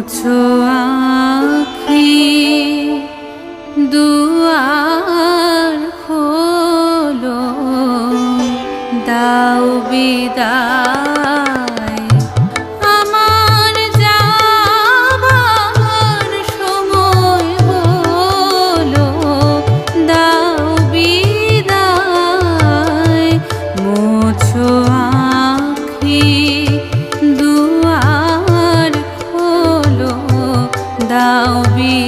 মুছো আখি দুয়ার খোলো দাও বিদায়। I'll be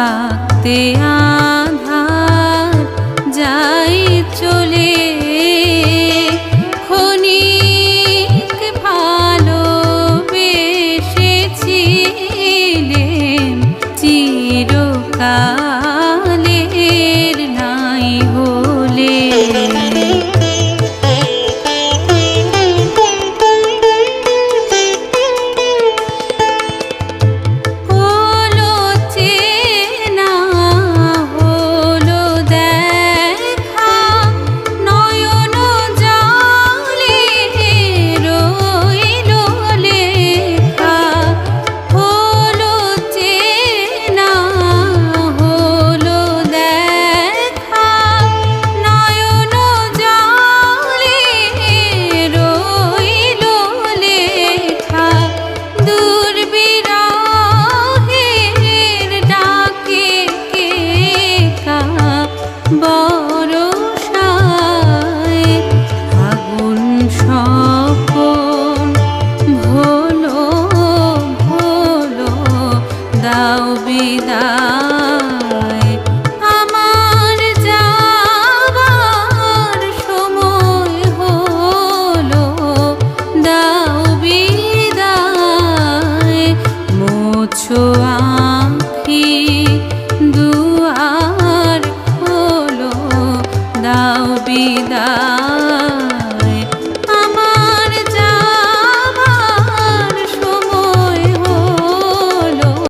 भक्तिया da